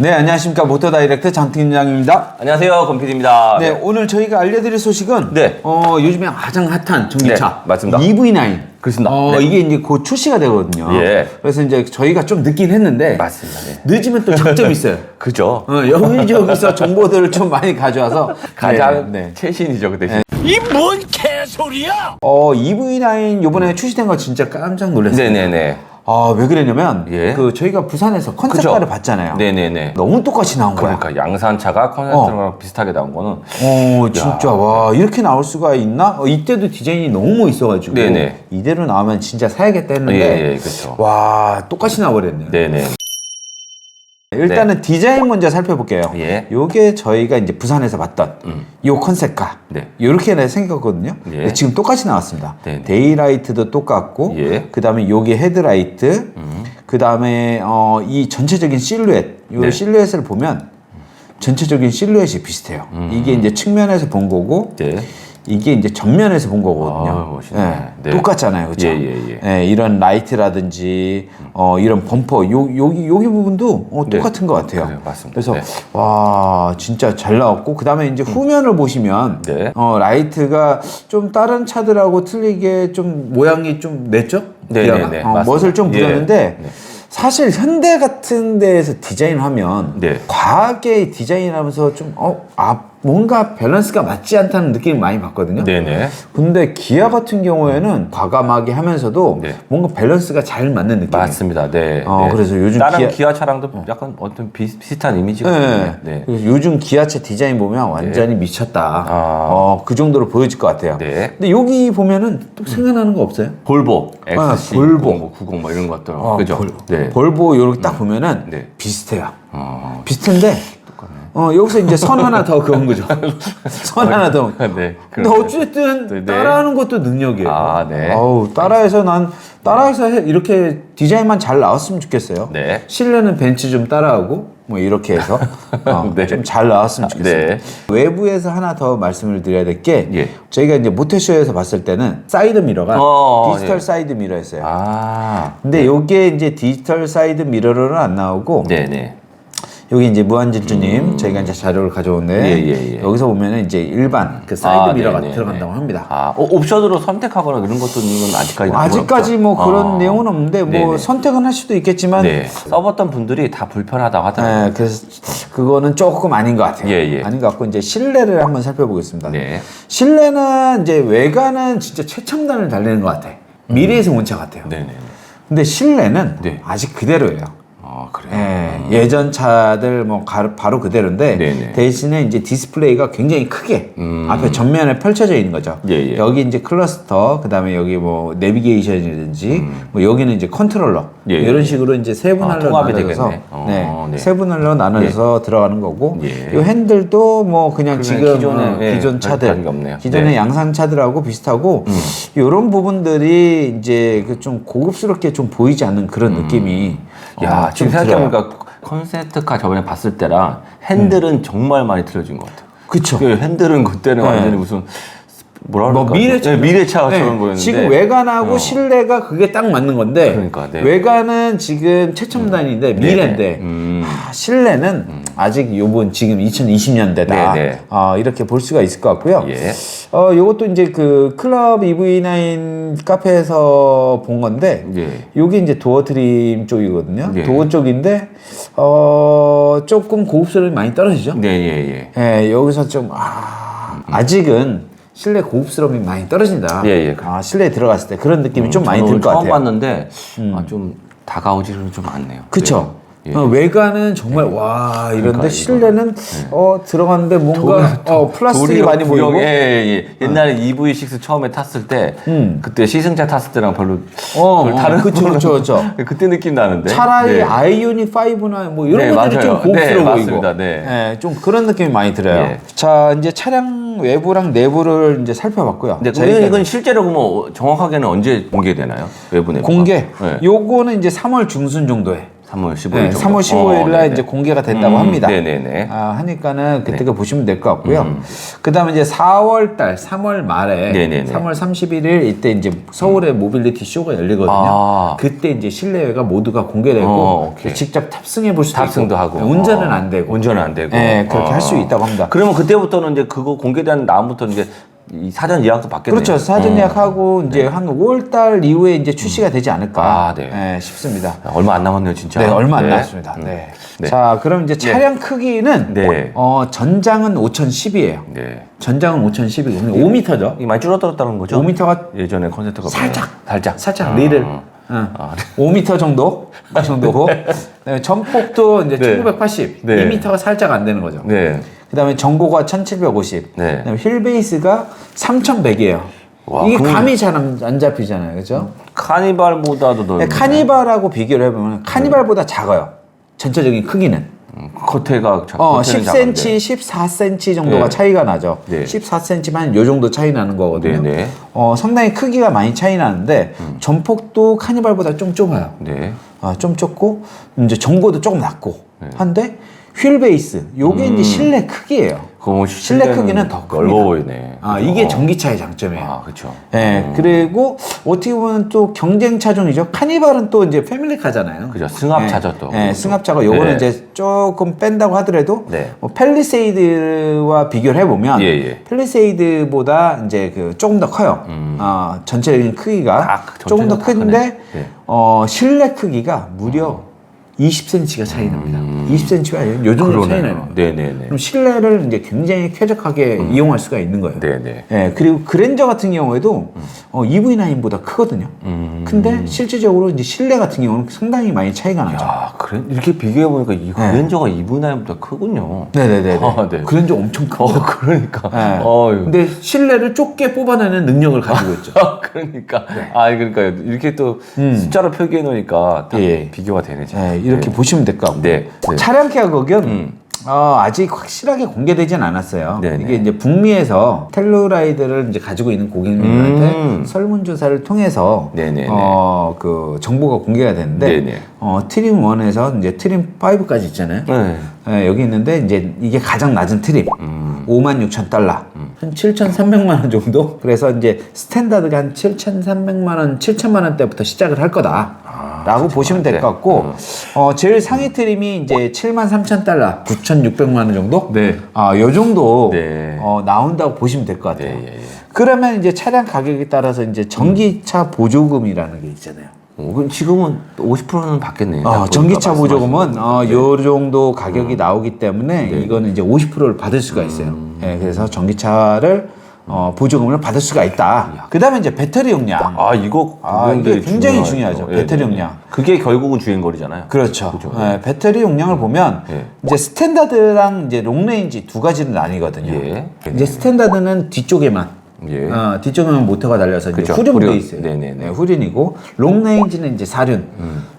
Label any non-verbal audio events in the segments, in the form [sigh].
네, 안녕하십니까. 모터 다이렉트 장 팀장입니다. 안녕하세요, 권PD입니다. 네, 오늘 저희가 알려드릴 소식은 네. 어, 요즘에 가장 핫한 전기차. 네, 맞습니다. EV9. 그렇습니다. 어, 네. 이게 이제 곧 출시가 되거든요. 예. 그래서 이제 저희가 좀 늦긴 했는데. 맞습니다. 네. 늦으면 또 장점이 있어요. [laughs] 그죠. 어, 여기저기서 정보들을 좀 많이 가져와서. 가장 네, 네. 최신이죠, 그 대신. 어, EV9 요번에 출시된 거 진짜 깜짝 놀랐어요. 네네네. 아, 왜 그랬냐면. 예. 그 저희가 부산에서 컨셉카를 봤잖아요. 네네네. 너무 똑같이 나온 거야. 그러니까 양산차가 컨셉트랑 비슷하게 나온 거는 어, 진짜 와 이렇게 나올 수가 있나? 어, 이때도 디자인이 너무 멋있어 가지고 네네. 이대로 나오면 진짜 사야겠다 했는데 예, 예, 그렇죠. 와 똑같이 나와 버렸네요. 네네. 일단은 디자인 먼저 살펴볼게요. 예. 요게 저희가 이제 부산에서 봤던 요 컨셉카 네. 요렇게 생겼거든요. 예. 근데 지금 똑같이 나왔습니다. 네네. 데이라이트도 똑같고 예. 그 다음에 요게 헤드라이트 그 다음에 어, 이 전체적인 실루엣 요 네. 실루엣을 보면 전체적인 실루엣이 비슷해요. 이게 이제 측면에서 본 거고 네. 이게 이제 전면에서 본 거거든요. 아, 멋있네. 네. 똑같잖아요, 그렇죠? 예, 예, 예. 이런 라이트라든지 어, 이런 범퍼 요 여기 여기 부분도 어, 네. 똑같은 것 같아요. 그래요, 맞습니다. 그래서 네. 와 진짜 잘 나왔고 그 다음에 이제 후면을 보시면 네. 어, 라이트가 좀 다른 차들하고 틀리게 좀 모양이 좀 냈죠? 네? 네, 네, 어. 멋을 좀 예. 부렸는데. 네. 사실 현대 같은 데에서 디자인하면 네. 과하게 디자인하면서 좀 어, 아, 뭔가 밸런스가 맞지 않다는 느낌을 많이 받거든요. 네네. 근데 기아 같은 경우에는 과감하게 하면서 네. 뭔가 밸런스가 잘 맞는 느낌. 맞습니다. 네. 어, 네. 그래서 요즘 다른 기아- 기아, 차량도 약간 어떤 비, 비슷한 이미지가 네. 네. 그래서 요즘 기아차 디자인 보면 완전히 미쳤다. 아. 어, 그 정도로 보여질 것 같아요. 네. 근데 여기 보면은 또 생각나는 거 없어요? 볼보, 아, XC, 볼보. 뭐 90, 뭐 이런 것들. 어, 그죠? 볼, 네. 볼보 이렇게 딱 보면은 네. 비슷해요. 어, 비슷한데 어, 여기서 이제 선 하나 더 그은 거죠. [laughs] 선 하나 더. 네. 근데 어쨌든 네, 네. 따라하는 것도 능력이에요. 아, 네. 어우, 따라해서 난 따라해서 해- 이렇게 디자인만 잘 나왔으면 좋겠어요. 네. 실내는 벤츠 좀 따라하고 뭐 이렇게 해서 어, [laughs] 네. 좀 잘 나왔으면 좋겠습니다. 네. 외부에서 하나 더 말씀을 드려야 될 게 예. 저희가 이제 모태쇼에서 봤을 때는 사이드 미러가 어, 디지털 예. 사이드 미러였어요. 아. 근데 요게 이제 디지털 사이드 미러로는 안 나오고 네네. 여기 이제 무한질주님 저희가 이제 자료를 가져오는데 음. 예, 예, 예. 여기서 보면은 이제 일반 그 사이드 아, 미러가 네네, 들어간다고 네. 합니다. 아, 어, 옵션으로 선택하거나 이런 것도 아직까지 나온 건 아직까지 없죠? 뭐 그런 아. 내용은 없는데 뭐 네네. 선택은 할 수도 있겠지만 네. 써봤던 분들이 다 불편하다고 하더라고요. 네, 그래서 그거는 조금 아닌 것 같아요. 예, 예. 아닌 것 같고 이제 실내를 한번 살펴보겠습니다. 네. 실내는 이제 외관은 진짜 최첨단을 달리는 것 같아. 미래에서 온 차 같아요. 네네. 근데 실내는 네. 아직 그대로예요. 아, 그래요? 예, 예전 차들 뭐 가- 바로 그대로인데 네네. 대신에 이제 디스플레이가 굉장히 크게 음. 앞에 전면에 펼쳐져 있는 거죠. 예, 예. 여기 이제 클러스터, 그다음에 여기 뭐 내비게이션이든지 뭐 여기는 이제 컨트롤러 음. 예, 이런 예. 식으로 이제 세 분할로 아, 통합이 나눠서 되겠네. 어, 네, 네. 세 분할로 나눠서 들어가는 거고 예. 이 핸들도 뭐 그냥 그러면 지금 기존에, 어, 예, 기존 별 차들 다른 게 없네요. 기존의 네. 음. 양산 차들하고 비슷하고 이런 부분들이 이제 그 좀 고급스럽게 좀 보이지 않는 그런 느낌이 음. 야, 어, 지금. 생각해보니까 컨셉트카 저번에 봤을 때랑 핸들은 정말 많이 틀어진 것 같아요. 그쵸. 그 핸들은 그때는 네. 완전히 무슨 뭐라 뭐 그럴까? 미래차 네, 미래차처럼 네, 보였는데 지금 외관하고 어. 실내가 그게 딱 맞는 건데 그러니까, 네. 외관은 지금 최첨단인데 네네. 미래인데 음. 아, 실내는 아직 요번 지금 2020년대다 네네. 어, 이렇게 볼 수가 있을 것 같고요. 예. 어 요것도 이제 그 클럽 EV9 카페에서 본 건데 예. 요게 이제 도어 트림 쪽이거든요. 예. 도어 쪽인데 어 조금 고급스러움이 많이 떨어지죠. 네, 예, 예. 예, 여기서 좀, 아, 아직은 실내 고급스러움이 많이 떨어진다. 예, 예. 아, 실내에 들어갔을 때 그런 느낌이 좀 많이 들것 처음 같아요. 음. 봤는데 아, 좀 다가오지는 좀 않네요. 그쵸? 네. 예. 어, 외관은 정말 와 이런데 그러니까 실내는 어 들어갔는데 뭔가 어 플라스틱이 많이 보이고 예, 예. 옛날에 EV6 처음에 탔을 때 음. 그때 시승차 tas을 때랑 별로 어, 어, 다른 그쵸, 그쵸, 그쵸. [laughs] 그때 느낌 나는데 차라리 네. 아이오닉 5나 뭐 이런 네, 것들이 맞아요. 좀 고급스러워 네, 보이고 맞습니다. 네. 예, 좀 그런 느낌이 많이 들어요. 예. 자 이제 차량 외부랑 내부를 이제 살펴봤고요. 근데 우리는 이건 실제로 그러면 정확하게는 언제 공개되나요? 외부 내부가? 공개 네. 요거는 이제 3월 중순 정도에 3월 15일 네, 정도. 3월 15일 날 어. 이제 공개가 된다고 음, 합니다. 네네네. 아, 하니까는 그때가 보시면 될 것 같고요. 음. 그다음에 이제 4월 달, 3월 말에 네네네. 3월 31일 이때 이제 서울의 모빌리티 쇼가 열리거든요. 아. 그때 이제 실내외가 모두가 공개되고 어. 직접 탑승해 볼 수도 탑승도 있고. 하고. 운전은 어. 안 되고. 운전은 안 되고. 네, 그렇게 어. 할수 있다고 합니다. 그러면 그때부터는 이제 그거 공개된 다음부터 이제 이 사전 예약도 받겠네요. 그렇죠. 사전 어. 예약하고 이제 한 5월 달 이후에 이제 출시가 되지 않을까 아, 네. 네, 싶습니다. 얼마 안 남았네요, 진짜. 네, 얼마 안 네. 남았습니다. 음. 네. 네. 자, 그럼 이제 차량 크기는 네. 어, 전장은 5010이에요. 네. 전장은 5010이고 5m죠. 이게 많이 줄어들었다는 거죠? 5m가 예전에 콘센트가 살짝, 살짝 살짝 아. 리를 응. 아, 5m 정도 그 정도고 그다음에 전폭도 이제 네. 1980 네. 2m가 살짝 안 되는 거죠. 네. 그다음에 전고가 1750 네. 그다음에 휠 베이스가 3100이에요. 와, 이게 그럼- 감이 잘 안 잡히잖아요. 그죠? 카니발보다도 넓네. 네, 카니발하고 비교를 해보면 카니발보다 작아요. 전체적인 크기는. 음, 겉에가 자- 어, 겉에는 10cm, 작은데. 14cm 정도가 네. 차이가 나죠. 네. 14cm만 요 정도 차이 나는 거거든요. 네, 네. 어, 상당히 크기가 많이 차이 나는데 전폭도 카니발보다 좀 좁아요. 네. 아, 좀 좁고 이제 전고도 조금 낮고 네. 한데 휠 베이스 요게 이제 실내 크기예요. 그거 뭐 실내 크기는 더 넓어 큽니다. 보이네. 아? 이게 전기차의 장점이에요. 아, 그렇죠. 예, 그리고 어떻게 보면 또 경쟁 차종이죠. 카니발은 또 이제 패밀리카잖아요. 그죠. 승합차죠, 또. 예, 승합차가 요거는 네. 이제 조금 뺀다고 하더라도 네. 뭐 펠리세이드와 비교를 해보면 예, 예. 펠리세이드보다 이제 그 조금 더 커요. 아, 전체적인 크기가 아, 조금 더 큰데. 네. 어, 실내 크기가 무려 20cm가 차이 납니다. 20cm가 요 정도 차이 나요. 음. 네네네. 그럼 실내를 이제 굉장히 쾌적하게 이용할 수가 있는 거예요. 네네. 예, 그리고 그랜저 같은 경우에도 어, EV9보다 크거든요. 음. 근데 실질적으로 이제 실내 같은 경우는 상당히 많이 차이가 나죠. 야, 그래 이렇게 비교해 보니까 이 네. 그랜저가 이분할보다 크군요. 네네네. 아, 네. 그랜저 엄청 큽니다. 어, 그러니까. 예. 어유. 근데 실내를 좁게 뽑아내는 능력을 가지고 있죠. 아, 그러니까. 아, 그러니까 이렇게 또 숫자로 표기해 놓으니까 딱 음. 예. 비교가 되네. 예, 이렇게 보시면 될 것 같고. 네. 네. 차량 가격은 음. 어, 아직 확실하게 공개되진 않았어요. 네네. 이게 이제 북미에서 텔루라이드를 이제 가지고 있는 고객님들한테 음. 설문조사를 통해서 네네네. 어, 그 정보가 공개가 네네. 어, 트림 1에서 이제 트림 5까지 있잖아요. 네. 예, 여기 있는데 이제 이게 가장 낮은 트림 음. 5만 6천 달러 한 7,300만 원 정도 그래서 이제 스탠다드가 한 7,300만 원 7천만 원대부터 시작을 할 거다 라고 보시면 될 것 같고 음. 어, 제일 상위 트림이 이제 7만 3천 달러 9,600만 원 정도 네. 아, 요 정도 네. 어, 나온다고 보시면 될 것 같아요 네, 예, 예. 그러면 이제 차량 가격에 따라서 이제 전기차 보조금이라는 게 있잖아요 지금은 50%는 받겠네요. 어, 딱 전기차 보조금은 어, 거. 요 정도 가격이 나오기 때문에 네. 이거는 이제 50%를 받을 수가 있어요. 예, 그래서 전기차를 어, 보조금을 받을 수가 있다. 그 다음에 이제 배터리 용량. 아, 이거 아, 이게 굉장히 중요하죠. 배터리 네, 네. 용량. 그게 결국은 주행거리잖아요. 그렇죠. 그죠. 예, 배터리 용량을 보면 예. 이제 스탠다드랑 이제 롱레인지 두 가지로 나뉘거든요. 예. 이제 스탠다드는 뒤쪽에만 예. 어, 뒤쪽에만 모터가 달려서 이제. 후륜 후륜. 베이스. 네네네. 음. 네, 후륜이고 롱레인지는 이제 사륜.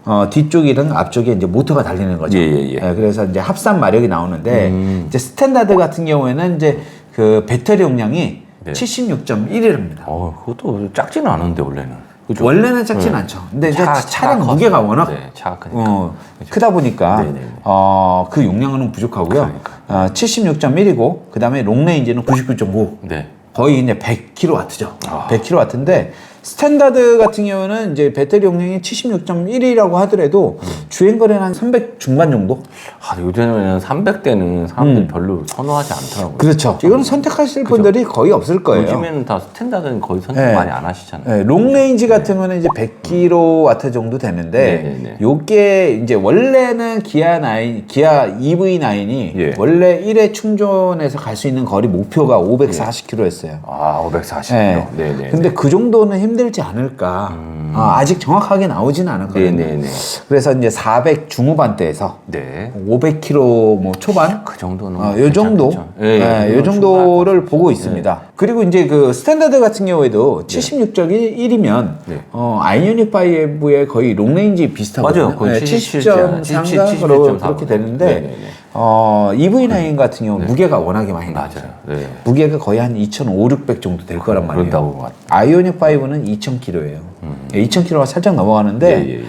어, 뒤쪽이랑 앞쪽에 이제 모터가 달리는 거죠. 예, 예, 예. 그래서 이제 합산 마력이 나오는데 음. 이제 스탠다드 같은 경우에는 이제 그 배터리 용량이 네. 76.1입니다. 어, 그것도 작지는 않은데 원래는. 그죠? 원래는 작진 않죠. 근데 이제 차- 차량 차가 무게가 커서. 워낙 네, 차가 크니까. 어, 크다 보니까 네네네. 어, 그 용량은 부족하고요. 그러니까. 어, 76.1이고 그다음에 롱레인지는 99.5. 네. 거의 이제 100kW죠. 아. 100kW인데 스탠다드 같은 경우는 이제 배터리 용량이 76.1이라고 하더라도 음. 주행 거리는 한 300 중반 정도? 아, 요즘에는 300대는 사람들이 별로 선호하지 않더라고요. 음. 그렇죠. 이건 선택하실 분들이 거의 없을 거예요. 요즘에는 다 스탠다드는 거의 선택 네. 많이 안 하시잖아요. 네, 롱레인지 같은 거는 이제 100kW 정도 되는데 네 네 네. 요게 이제 원래는 기아 9 기아 EV9이 예. 원래 1회 충전해서 갈 수 있는 거리 목표가 540km였어요. 아, 540km. 네. 네, 네. 근데 그 정도는 힘들 지 않을까. 아, 직 정확하게 나오지는 않았거든요. 네네네. 그래서 이제 400 중후반대에서 네. 500km 뭐 초반 그 정도는 어, 요 정도. 예, 예, 요 그건 정도를 보고 있습니다. 그리고 이제 그 스탠다드 같은 경우에도 76.1이면 네. 어, 아이오닉 5의 거의 롱레인지 비슷하거든요. 맞아요. 거의 네, 77 잖아요. 70.3가 77, 그렇게 77.4 되는데 네네네. 어, EV9 같은 경우 는 무게가 워낙에 많이 나죠. 맞아요. 네. 무게가 거의 한 2,500 정도 될 거란 말이에요. 그런다고 음. 같- 아이오닉 5는 2,000kg예요. 2,000kg가 살짝 넘어가는데 예, 예, 예.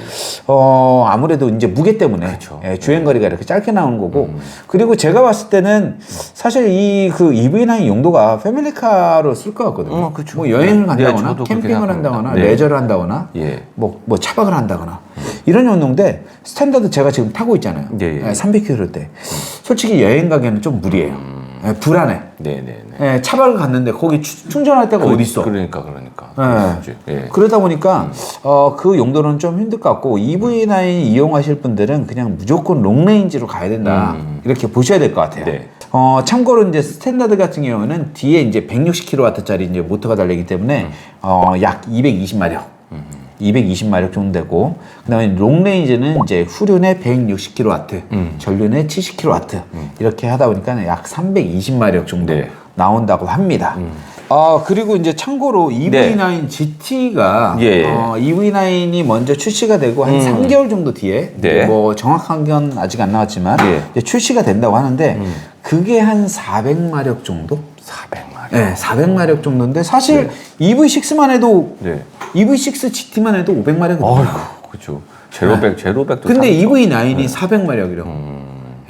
어, 아무래도 이제 무게 때문에 그렇죠. 예, 주행 거리가 이렇게 짧게 나오는 거고 음. 그리고 제가 봤을 때는 사실 이 그 EV9 용도가 패밀리카로 쓸 것 같거든요. 어, 그쵸. 뭐 여행을 네, 간다거나 저도 그렇게 캠핑을 생각합니다. 한다거나 네. 레저를 한다거나 예. 뭐, 뭐 차박을 한다거나 이런 용도인데 스탠다드 제가 지금 타고 있잖아요. 예, 예. 300km 때 솔직히 여행 가기에는 좀 무리예요. 예, 불안해. 네, 네, 네. 예, 차박을 갔는데 거기 추- 충전할 데가 어디 있어? 그러니까 그러니까. 예. 예. 그러다 보니까 어, 그 용도는 좀 힘들 것 같고 EV9 이용하실 분들은 그냥 무조건 롱레인지로 가야 된다 이렇게 보셔야 될 것 같아요. 네. 어, 참고로 이제 스탠다드 같은 경우는 뒤에 이제 160kW짜리 이제 모터가 달리기 때문에 어, 약 220마력. 220마력 정도 되고 그다음에 롱레인지는 이제 후륜에 160kW, 전륜에 70kW 이렇게 하다 보니까 약 320마력 정도 네. 나온다고 합니다. 아 그리고 이제 참고로 EV9 GT가 예, 예. 어, EV9이 먼저 출시가 되고 한 3개월 정도 뒤에 네. 뭐 정확한 건 아직 안 나왔지만 예. 출시가 된다고 하는데 그게 한 400마력 정도? 400마력. 네, 400마력 정도인데 사실 EV6만 해도 네. EV6 GT만 해도 500마력이 어이구, 그렇죠. 제로백, 제로백도 근데 참- EV9이 400마력이라고. 음.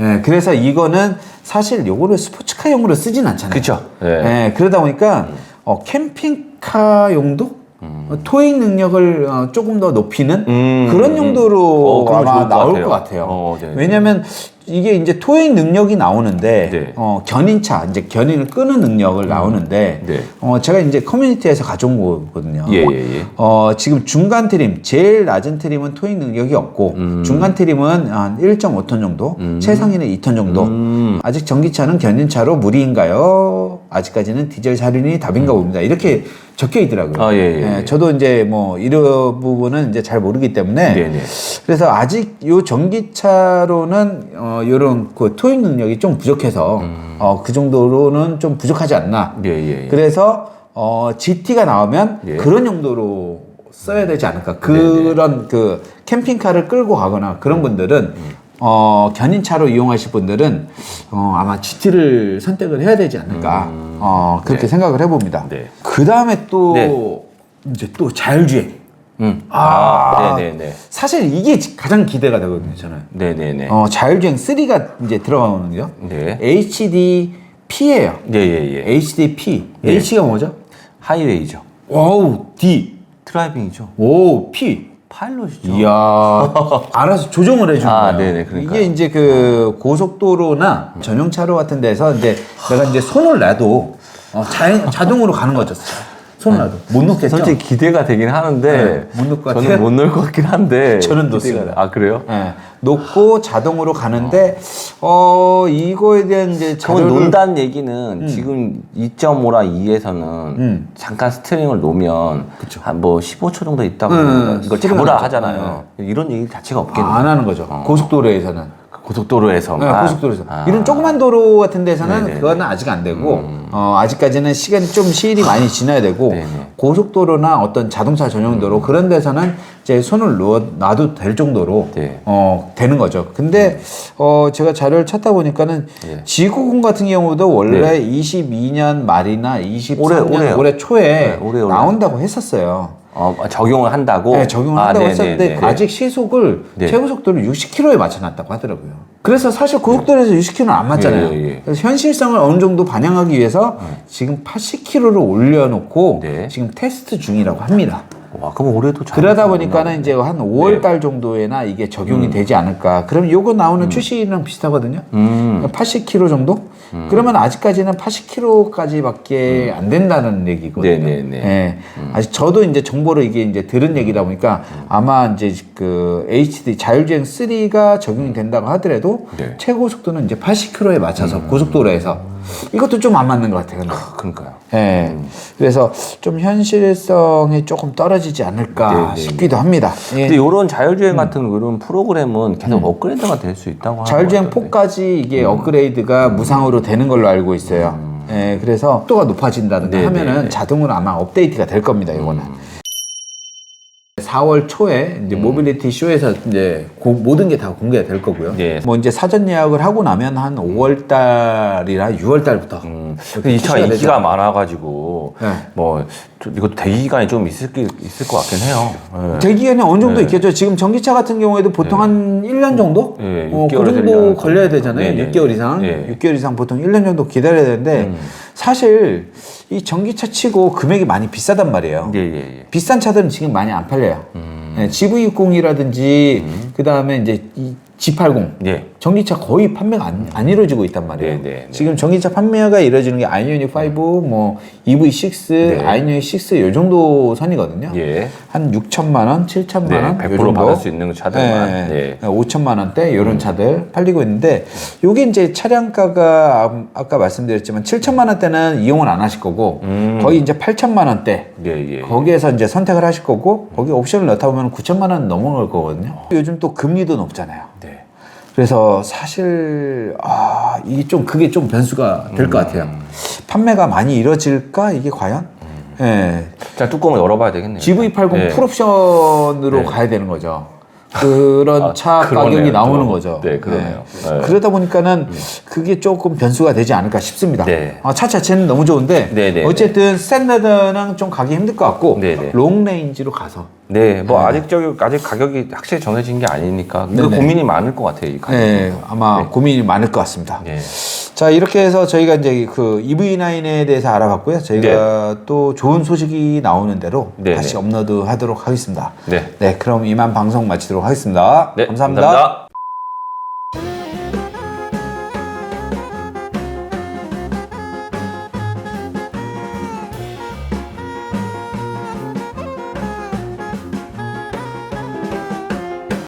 예, 그래서 이거는 사실 요거를 스포츠카용으로 쓰진 않잖아요. 그쵸. 예. 예, 그러다 보니까 어, 캠핑카 용도? 어, 토익 능력을 어, 조금 더 높이는 음, 그런 음. 용도로 어, 아마 좋을 것 나올 같아요. 것 같아요. 어, 네, 네. 왜냐면 이게 이제 토익 능력이 나오는데 네. 어, 견인차 이제 견인을 끄는 능력을 나오는데 네. 어, 제가 이제 커뮤니티에서 가져온 거거든요. 예, 예, 예. 어, 지금 중간 트림, 제일 낮은 트림은 토익 능력이 없고, 음. 중간 트림은 한 1.5톤 정도, 최상위는 2톤 정도. 음. 아직 전기차는 견인차로 무리인가요? 아직까지는 디젤 사륜이 답인가 봅니다. 이렇게 적혀 있더라고요. 아, 예, 예, 예. 저도 이제 뭐, 이런 부분은 이제 잘 모르기 때문에. 네, 네. 그래서 아직 요 전기차로는, 어, 요런 그 토익 능력이 좀 부족해서, 어, 그 정도로는 좀 부족하지 않나. 음. 예, 예, 예. 그래서 어, GT가 나오면 예. 그런 용도로 써야 되지 않을까. 그런 그 캠핑카를 끌고 가거나 그런 분들은 어, 견인차로 이용하실 분들은 어, 아마 GT를 선택을 해야 되지 않을까. 어, 그렇게 네. 생각을 해봅니다. 네. 그 다음에 또 네. 이제 또 자율주행. 음. 아. 네, 네, 네. 사실 이게 가장 기대가 되거든요, 저는. 네, 네, 네. 어, 자율주행 3가 이제 들어가거든요. 네. HDP예요. 예, 예, 예. HDP. 네. H가 뭐죠? 하이웨이죠. 오우, D. 드라이빙이죠. 오, P. 파일럿이죠. 이야. [laughs] 알아서 조정을 해주는 아, 거예요. 네네, 그러니까요. 이게 이제 그 고속도로나 전용차로 같은 데서 이제 내가 이제 손을 놔도 어, 자, 자동으로 가는 거죠. 손을 놔도. 못 놓겠죠? 솔직히 기대가 되긴 하는데 네, 못 넣을 것 같아요. 저는 못 넣을 것 같긴 한데 [laughs] 저는 기대가- 넣습니다. 아 그래요? 예, 놓고 자동으로 가는데 어 이거에 대한 이제 저는 자료를 논다는 얘기는 지금 2.5라 2에서는 음. 잠깐 스트링을 놓으면 한 뭐 15초 정도 있다고 음, 이걸 스트링을 잡으라. 하잖아요. 이런 얘기 자체가 없겠네요. 안 하는 거죠. 고속도로에서는. 고속도로에서 네, 고속도로에서 아. 이런 조그만 도로 같은 데서는 네네네. 그거는 아직 안 되고 어, 아직까지는 시간이 좀 시일이 많이 지나야 되고 [laughs] 네네. 고속도로나 어떤 자동차 전용 도로 그런 데서는 이제 손을 놓아, 놔도 될 정도로 네. 어, 되는 거죠. 근데 어, 제가 자료를 찾다 보니까는 네. 지구군 같은 경우도 원래 22년 말이나 23년 올해, 올해. 초에 네, 올해, 올해. 나온다고 했었어요. 어, 적용을 한다고 네, 적용을 아, 한다고 네네네. 했었는데 아직 시속을 네. 최고 속도를 60km에 맞춰놨다고 하더라고요. 그래서 사실 고속도로에서 60km는 안 맞잖아요. 예, 예, 예. 그래서 현실성을 어느 정도 반영하기 위해서 지금 80km를 올려놓고 네. 지금 테스트 중이라고 합니다. 와 그럼 올해도 잘 그러다 보니까는. 이제 한 5월 달 정도에나 이게 적용이 되지 않을까. 그럼 요거 나오는 출시랑 비슷하거든요. 음. 80km 정도? 그러면 아직까지는 80km까지밖에 안 된다는 얘기거든요. 네네네. 예. 아직 저도 이제 정보를 이게 이제 들은 얘기다 보니까 아마 이제 그 HD 자율주행 3가 적용이 된다고 하더라도 네. 최고 속도는 이제 80km에 맞춰서 고속도로에서 이것도 좀 안 맞는 것 같아요. 근데. 그러니까요. 예. 그래서 좀 현실성이 조금 떨어지지 않을까 네네네. 싶기도 합니다. 예. 근데 이런 자율주행 같은 이런 프로그램은 계속 업그레이드가 될 수 있다고 하는 음. 자율주행 것 같던데. 4까지 이게 업그레이드가 무상으로 되는 걸로 알고 있어요. 예, 그래서 속도가 높아진다든가 네, 하면은 네, 네. 자동으로 아마 업데이트가 될 겁니다, 이거는. 4월 초에 이제 모빌리티 쇼에서 이제 고- 모든 게 다 공개가 될 거고요. 예. 뭐 이제 사전 예약을 하고 나면 한 5월 달이나 6월 달부터 음, 근데 이 차가 출시가 인기가 되죠. 많아가지고 네. 뭐 좀 이것도 대기 기간이 좀 있을 게- 있을 것 같긴 해요. 예. 대기간이 어느 정도 네. 있겠죠. 지금 전기차 같은 경우에도 보통 한 1년 정도? 예, 어, 그 6개월에서 정도 1년 걸려야. 되잖아요. 네, 네, 6개월 이상. 네. 6개월 이상 보통 1년 정도 기다려야 되는데 음. 사실 이 전기차 치고 금액이 많이 비싸단 말이에요. 예, 예, 예. 비싼 차들은 지금 많이 안 팔려요. 음. 네, GV60이라든지 그 다음에 이제 이 G80 예. 전기차 거의 판매가 안, 안 이루어지고 있단 말이에요. 네, 네, 네. 지금 전기차 판매가 이루어지는 게 아이오닉 5, 뭐 EV6, 네. 아이오닉 6 요 정도 선이거든요. 예. 한 6천만 원, 7천만 네, 원, 100% 받을 수 있는 차들만. 네, 네. 5천만 원대 이런 차들 팔리고 있는데 요게 이제 차량가가 아- 아까 말씀드렸지만 7천만 원대는 이용을 안 하실 거고 음. 거의 이제 8천만 원대 예, 예. 거기에서 이제 선택을 하실 거고 거기 옵션을 넣다 보면 9천만 원 넘어갈 거거든요. 요즘 또 금리도 높잖아요. 네. 그래서 사실 아 이게 좀 그게 좀 변수가 될 것 같아요. 판매가 많이 이루어질까 이게 과연? 예. 자, 뚜껑을 열어봐야 되겠네요. GV80 네. 풀옵션으로 네. 가야 되는 거죠. 그런 아, 차 그러네요. 가격이 나오는 좀. 거죠. 네, 그러네요. 네. 그러다 보니까는 그게 조금 변수가 되지 않을까 싶습니다. 네. 아, 차 자체는 너무 좋은데 네, 네, 어쨌든 스탠다드는 좀 가기 힘들 것 같고 네, 네. 롱레인지로 가서 네, 뭐 아직 저기 아직 가격이 확실히 정해진 게 아니니까 그. 고민이 많을 것 같아요. 이 가격. 네, 아마 고민이 많을 것 같습니다. 네. 자 이렇게 해서 저희가 이제 그 EV9에 대해서 알아봤고요. 저희가 또 좋은 소식이 나오는 대로 네, 다시 네. 업로드 하도록 하겠습니다. 네. 네, 그럼 이만 방송 마치도록 하겠습니다. 네, 감사합니다. 감사합니다.